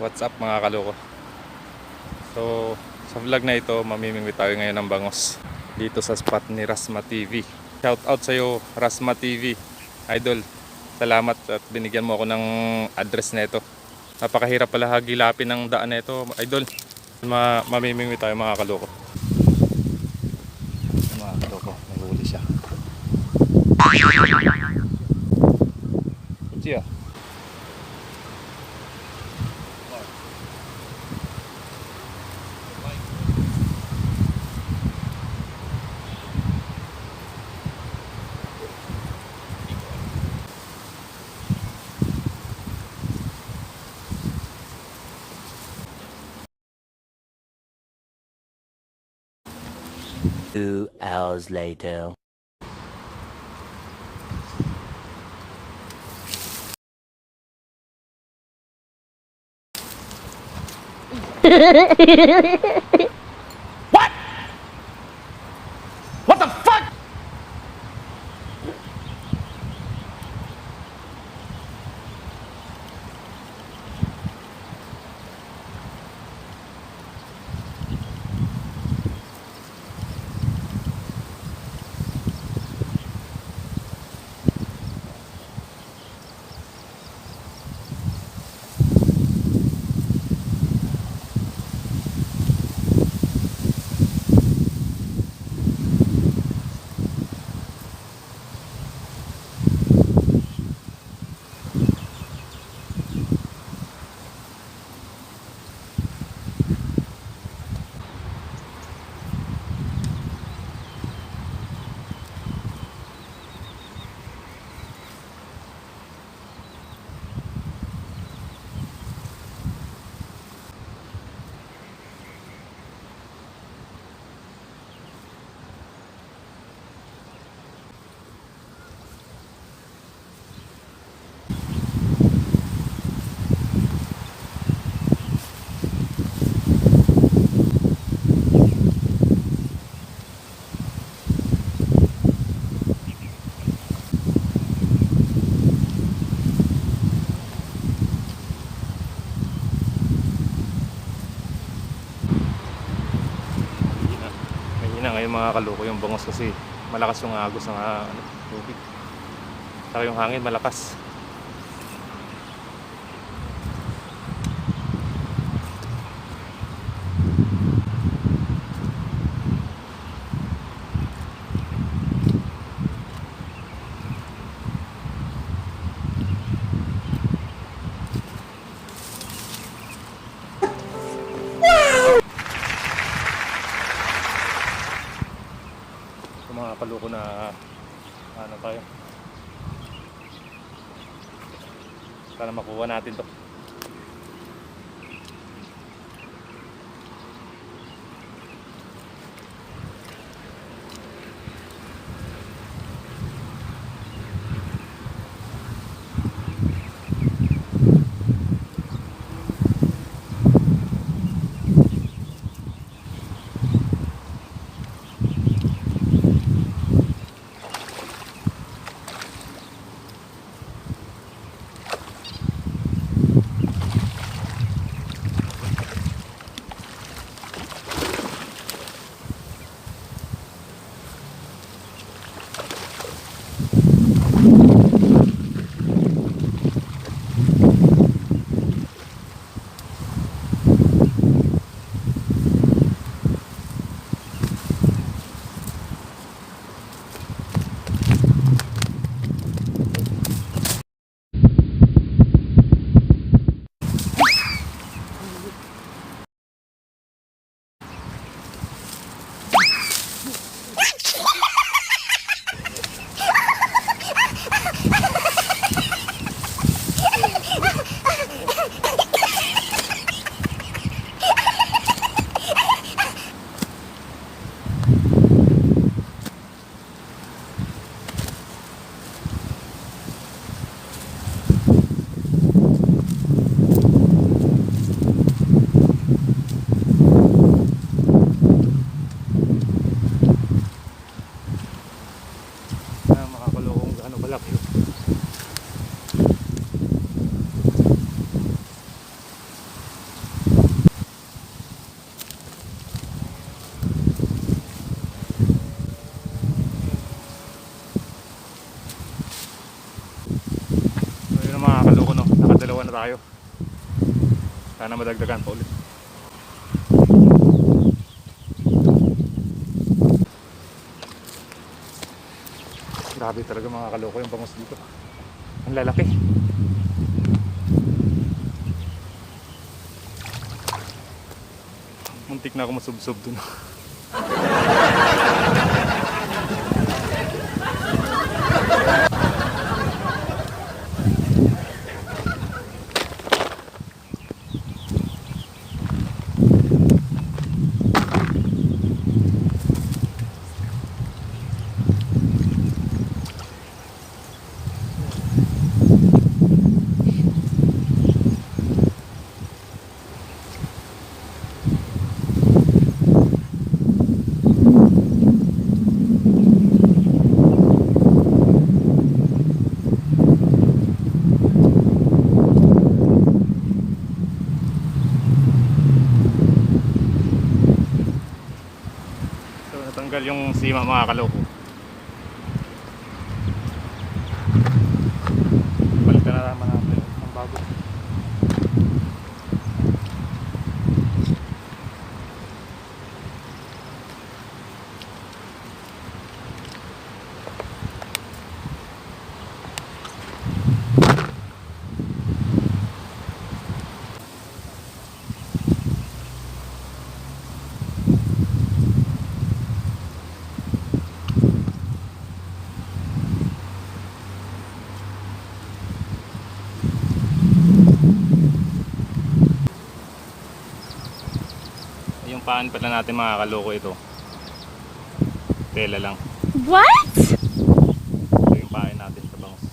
What's up mga kaloko? So, sa vlog na ito, mamimingwi tayo ngayon ng bangos dito sa spot ni Rasma TV. Shout out sa iyo, Rasma TV. Idol, salamat at binigyan mo ako ng address na ito. Napakahirap pala hagilapin ng daan na ito, idol. Ma mamimingwi tayo mga kaloko. Mga kaloko, may huli siya. Siya. Two hours later. mga kaloko yung bangos kasi malakas yung agos ng ah, ano, tubig. Saka yung hangin malakas. Yung mga kaloko na ano tayo. Sana makuha natin to. Sana madagdagan pa ulit. Grabe talaga mga kaloko yung bangus dito. Ang lalaki. Muntik na ako masubsob dun. So natanggal yung sima mga kaloko. Balikan na naman natin ang bago. Yung paan pala natin mga kaloko ito. Tela lang. What? Ito yung pain natin sa bangus.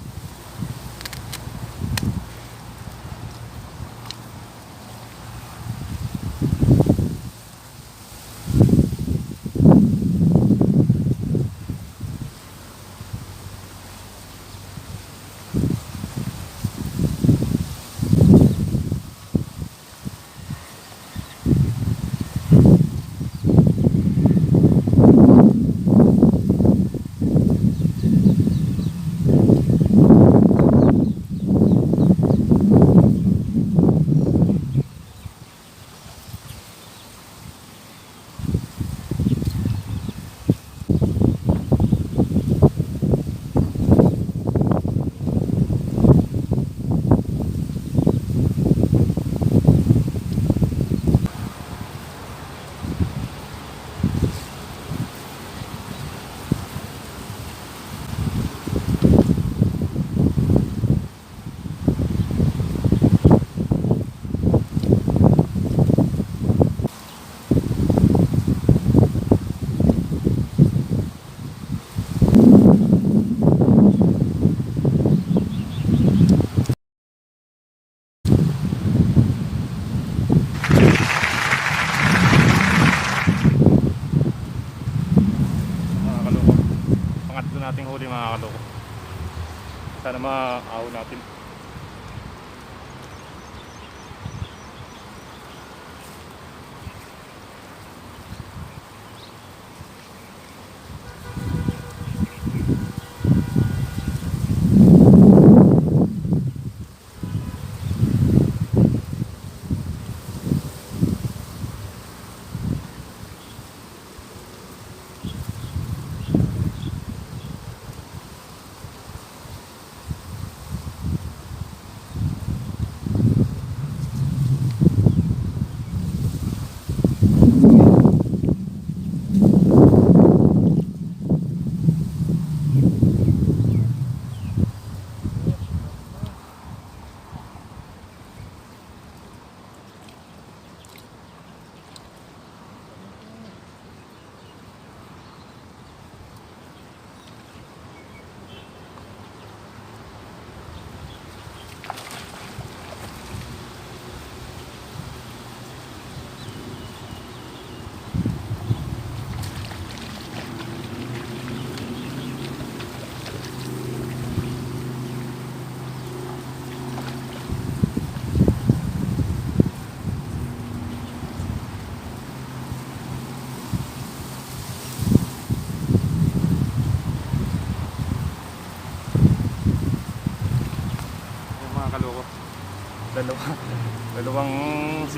mga kaloko. Pangatlo nating huli mga kaloko. Sana maaw natin.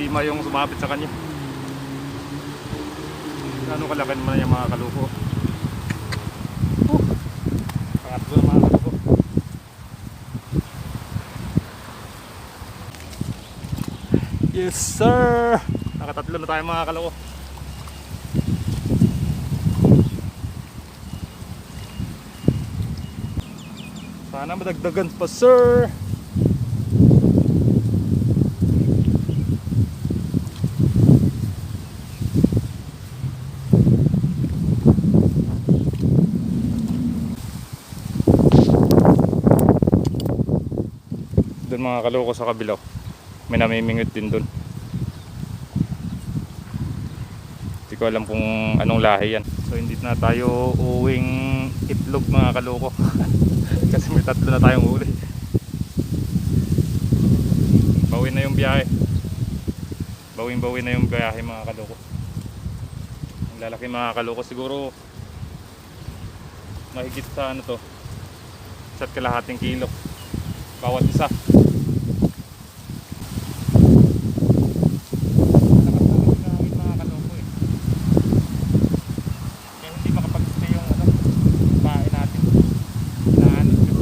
Sima yung sumapit sa kanya. Ano kalaki naman yung mga kaluko. Uh, pangatlo na mga kaluko. Yes sir! Nakatatlo na tayo mga kaluko. Sana madagdagan pa sir! Mga kaloko sa kabilaw. May namimingit din doon. Hindi ko alam kung anong lahi yan. So hindi na tayo uwing itlog mga kaloko. Kasi may tatlo na tayong huli. Bawin na yung biyahe. Bawin bawin na yung biyahe mga kaloko. Ang lalaki mga kaloko siguro mahigit sa ano to. Isa't kalahating kilo. Bawat isa. Lakas ng hangin mga kaloko eh. Kaya hindi makapag-stay yung ano, bahay natin. Inaanod ko.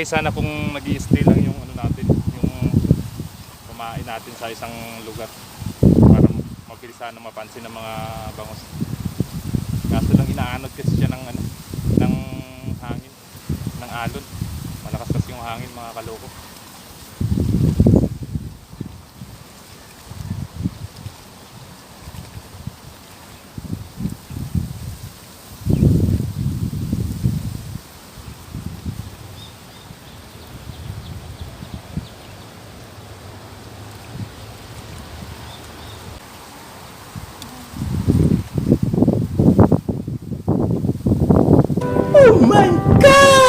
Okay sana kung nag stay lang yung ano natin, yung kumain natin sa isang lugar para mabilis sana mapansin ng mga bangos. Kaso lang inaanod kasi siya ng ano, ng hangin, ng alon. Malakas kasi yung hangin mga kaloko. So yun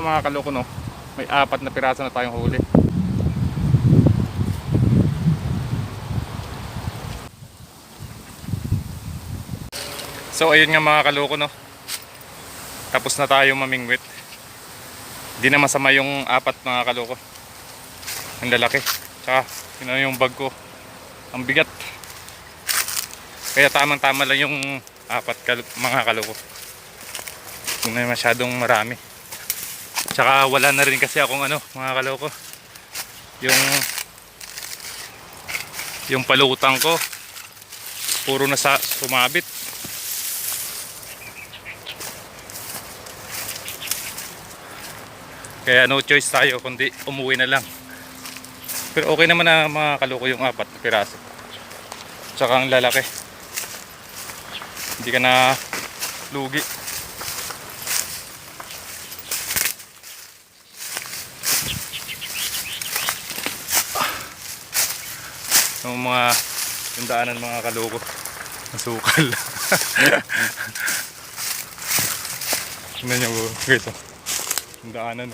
mga kaloko no. May apat na piraso na tayong huli. So ayun nga mga kaloko no. Tapos na tayo mamingwit. Hindi na masama yung apat mga kaloko. Ang lalaki. Tsaka yun yung bag ko. Ang bigat. Kaya tamang tama lang yung apat kal- mga kaloko. Hindi na masyadong marami. Tsaka wala na rin kasi akong ano, mga kaloko. Yung yung palutang ko puro na sa sumabit. Kaya no choice tayo kundi umuwi na lang. Pero okay naman na mga kaloko yung apat na piraso. Tsaka ang lalaki. Hindi ka na lugi. Yung mga yung daanan mga kaloko. Nasukal tingnan nyo guys oh. yung daanan.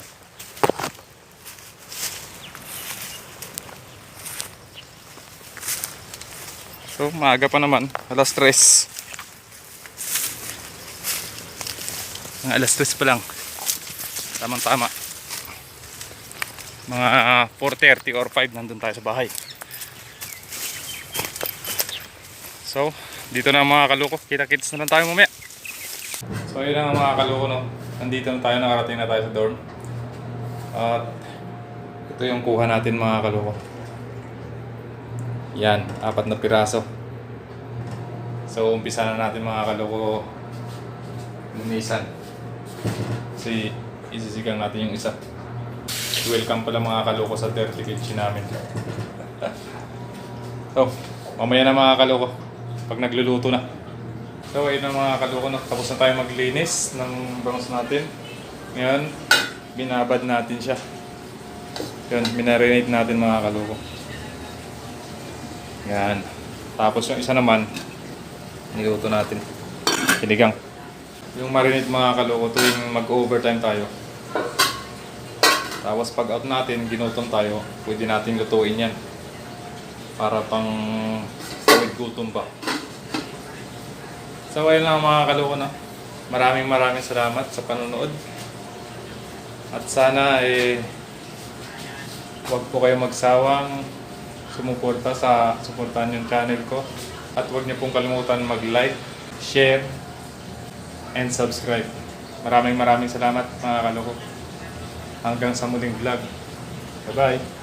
So maaga pa naman. Alas 3 mga alas 3 pa lang. Tamang tama mga 4.30 or 5 nandun tayo sa bahay So, dito na mga kaloko. Kita-kits na lang tayo mamaya. So, yun na mga kaloko, no? Nandito na tayo, nakarating na tayo sa dorm. At ito yung kuha natin mga kaloko. Yan, apat na piraso. So, umpisa na natin mga kaloko linisan. Kasi isisigang natin yung isa. Welcome pala mga kaloko sa 30 kitchen namin. so, mamaya na mga kaloko. Pag nagluluto na. So, ayun na mga kaloko. No? Tapos na tayo maglinis ng bangus natin. Ngayon, binabad natin siya. Yun, minarinate natin mga kaloko. Yan. Tapos yung isa naman, niluto natin. Sinigang. Yung marinate mga kaloko tuwing mag-overtime tayo. Tapos pag out natin, ginutom tayo, pwede natin lutuin yan. Para pang gutom pa. So ayun lang mga kaloko na. Maraming maraming salamat sa panonood. At sana eh huwag po kayo magsawang sumuporta sa suportahan yung channel ko. At huwag niyo pong kalimutan mag-like, share, and subscribe. Maraming maraming salamat mga kaloko. Hanggang sa muling vlog. Bye-bye!